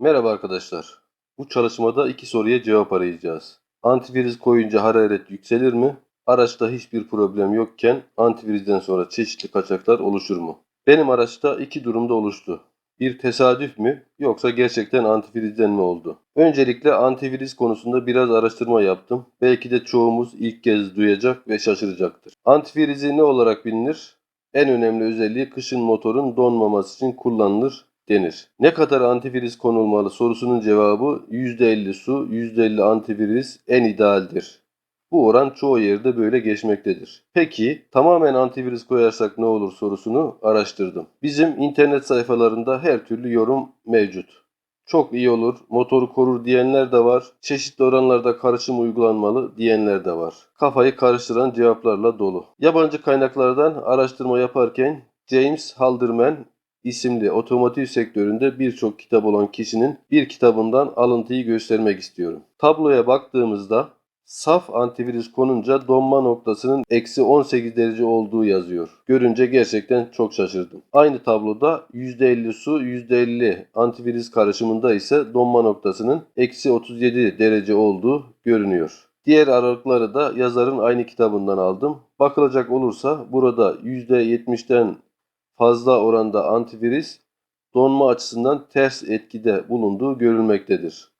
Merhaba arkadaşlar. Bu çalışmada iki soruya cevap arayacağız. Antivirüs koyunca hararet yükselir mi? Araçta hiçbir problem yokken antivirüsten sonra çeşitli kaçaklar oluşur mu? Benim araçta iki durumda oluştu. Bir tesadüf mü yoksa gerçekten antivirüsten mi oldu? Öncelikle antivirüs konusunda biraz araştırma yaptım. Belki de çoğumuz ilk kez duyacak ve şaşıracaktır. Antivirüsü ne olarak bilinir? En önemli özelliği kışın motorun donmaması için kullanılır denir. Ne kadar antivirüs konulmalı sorusunun cevabı %50 su, %50 antivirüs en idealdir. Bu oran çoğu yerde böyle geçmektedir. Peki tamamen antivirüs koyarsak ne olur sorusunu araştırdım. Bizim internet sayfalarında her türlü yorum mevcut. Çok iyi olur, motoru korur diyenler de var. Çeşitli oranlarda karışım uygulanmalı diyenler de var. Kafayı karıştıran cevaplarla dolu. Yabancı kaynaklardan araştırma yaparken James Halderman isimli otomotiv sektöründe birçok kitap olan kişinin bir kitabından alıntıyı göstermek istiyorum. Tabloya baktığımızda saf antivirüs konunca donma noktasının eksi 18 derece olduğu yazıyor. Görünce gerçekten çok şaşırdım. Aynı tabloda %50 su %50 antivirüs karışımında ise donma noktasının eksi 37 derece olduğu görünüyor. Diğer aralıkları da yazarın aynı kitabından aldım. Bakılacak olursa burada %70'den fazla oranda antivirüs donma açısından ters etkide bulunduğu görülmektedir.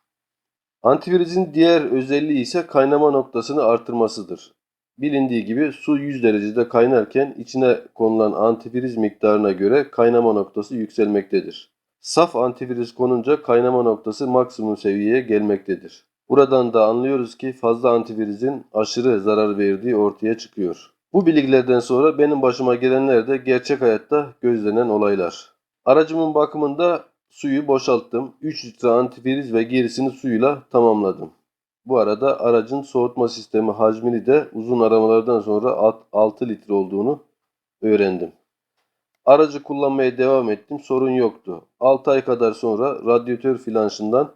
Antivirüsün diğer özelliği ise kaynama noktasını artırmasıdır. Bilindiği gibi su 100 derecede kaynarken içine konulan antivirüs miktarına göre kaynama noktası yükselmektedir. Saf antivirüs konunca kaynama noktası maksimum seviyeye gelmektedir. Buradan da anlıyoruz ki fazla antivirüsün aşırı zarar verdiği ortaya çıkıyor. Bu bilgilerden sonra benim başıma gelenler de gerçek hayatta gözlenen olaylar. Aracımın bakımında suyu boşalttım. 3 litre antivirüs ve gerisini suyla tamamladım. Bu arada aracın soğutma sistemi hacmini de uzun aramalardan sonra 6 litre olduğunu öğrendim. Aracı kullanmaya devam ettim. Sorun yoktu. 6 ay kadar sonra radyatör flanşından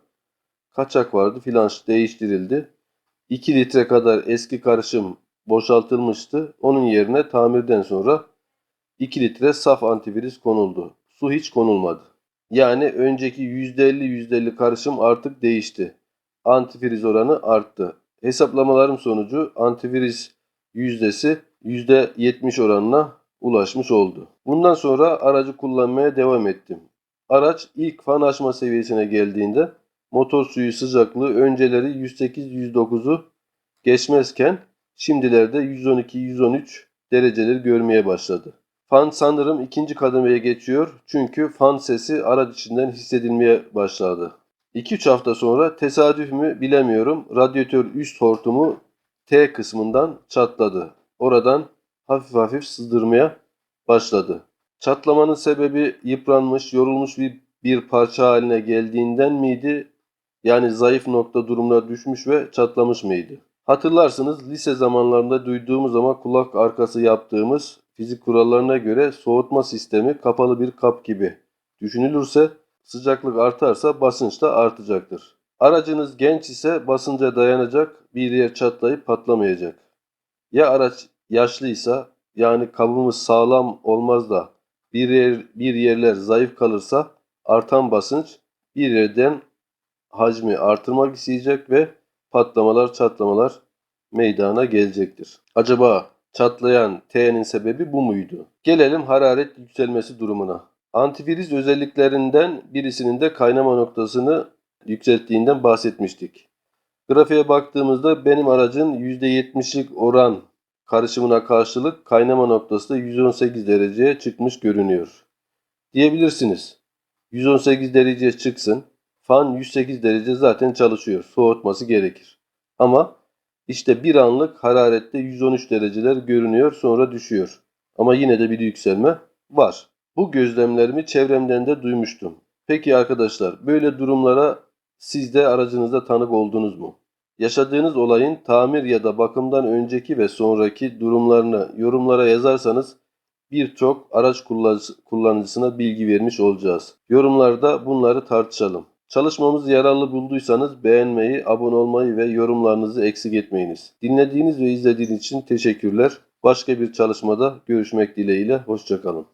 kaçak vardı. Flanş değiştirildi. 2 litre kadar eski karışım boşaltılmıştı. Onun yerine tamirden sonra 2 litre saf antivirüs konuldu. Su hiç konulmadı. Yani önceki %50 %50 karışım artık değişti. Antivirüs oranı arttı. Hesaplamalarım sonucu antivirüs yüzdesi %70 oranına ulaşmış oldu. Bundan sonra aracı kullanmaya devam ettim. Araç ilk fan açma seviyesine geldiğinde motor suyu sıcaklığı önceleri 108-109'u geçmezken şimdilerde 112-113 dereceleri görmeye başladı. Fan sanırım ikinci kademeye geçiyor çünkü fan sesi araç içinden hissedilmeye başladı. 2-3 hafta sonra tesadüf mü bilemiyorum radyatör üst hortumu T kısmından çatladı. Oradan hafif hafif sızdırmaya başladı. Çatlamanın sebebi yıpranmış, yorulmuş bir, bir parça haline geldiğinden miydi? Yani zayıf nokta durumuna düşmüş ve çatlamış mıydı? Hatırlarsınız lise zamanlarında duyduğumuz ama kulak arkası yaptığımız fizik kurallarına göre soğutma sistemi kapalı bir kap gibi düşünülürse sıcaklık artarsa basınç da artacaktır. Aracınız genç ise basınca dayanacak bir yer çatlayıp patlamayacak. Ya araç yaşlıysa yani kabımız sağlam olmaz da bir, yer, bir yerler zayıf kalırsa artan basınç bir yerden hacmi artırmak isteyecek ve patlamalar çatlamalar meydana gelecektir. Acaba çatlayan T'nin sebebi bu muydu? Gelelim hararet yükselmesi durumuna. Antivirüs özelliklerinden birisinin de kaynama noktasını yükselttiğinden bahsetmiştik. Grafiğe baktığımızda benim aracın %70'lik oran karışımına karşılık kaynama noktası da 118 dereceye çıkmış görünüyor. Diyebilirsiniz. 118 dereceye çıksın. Fan 108 derece zaten çalışıyor. Soğutması gerekir. Ama işte bir anlık hararette 113 dereceler görünüyor sonra düşüyor. Ama yine de bir yükselme var. Bu gözlemlerimi çevremden de duymuştum. Peki arkadaşlar böyle durumlara siz de aracınızda tanık oldunuz mu? Yaşadığınız olayın tamir ya da bakımdan önceki ve sonraki durumlarını yorumlara yazarsanız birçok araç kullanıcısına bilgi vermiş olacağız. Yorumlarda bunları tartışalım. Çalışmamızı yararlı bulduysanız beğenmeyi, abone olmayı ve yorumlarınızı eksik etmeyiniz. Dinlediğiniz ve izlediğiniz için teşekkürler. Başka bir çalışmada görüşmek dileğiyle. Hoşçakalın.